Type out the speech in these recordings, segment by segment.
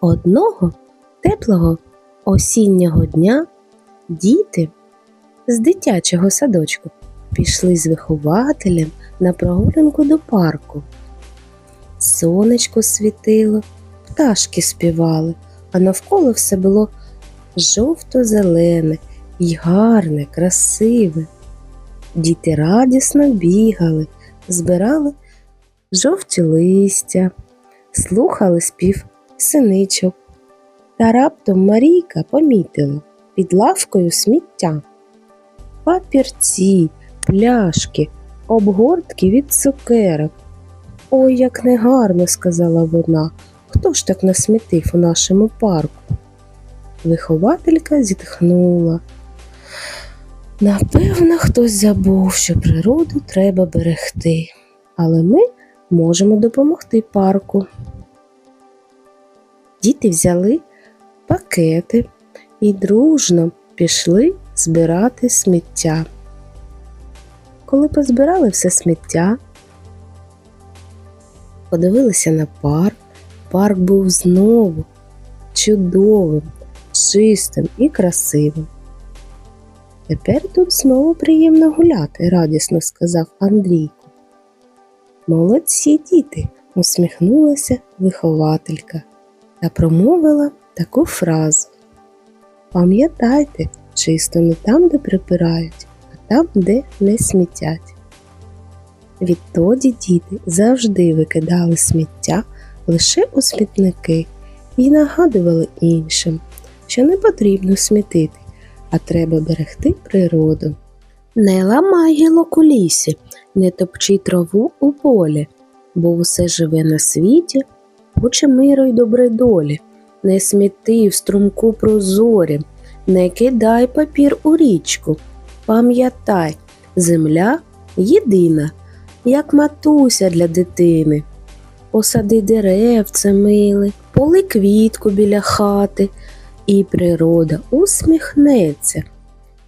Одного теплого осіннього дня діти з дитячого садочку пішли з вихователем на прогулянку до парку. Сонечко світило, пташки співали, а навколо все було жовто-зелене і гарне, красиве. Діти радісно бігали, збирали жовті листя, слухали спів синичок. Та раптом Марійка помітила під лавкою сміття. Папірці, пляшки, обгортки від цукерок. Ой, як негарно, сказала вона. Хто ж так насмітив у нашому парку? Вихователька зітхнула. Напевно, хтось забув, що природу треба берегти, але ми можемо допомогти парку. Діти взяли пакети і дружно пішли збирати сміття. Коли позбирали все сміття, подивилися на парк, парк був знову чудовим, чистим і красивим. Тепер тут знову приємно гуляти, радісно сказав Андрійко. Молодці діти, усміхнулася вихователька та промовила таку фразу. Пам'ятайте, чисто не там, де припирають, а там, де не смітять. Відтоді діти завжди викидали сміття лише у смітники і нагадували іншим, що не потрібно смітити, а треба берегти природу. Не ламай гілок у лісі, не топчи траву у полі, бо усе живе на світі, хоче миру й добре долі. Не сміти в струмку прозорі, не кидай папір у річку. Пам'ятай, земля єдина, як матуся для дитини. Посади деревце миле, поли квітку біля хати, і природа усміхнеться,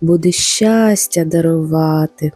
буде щастя дарувати.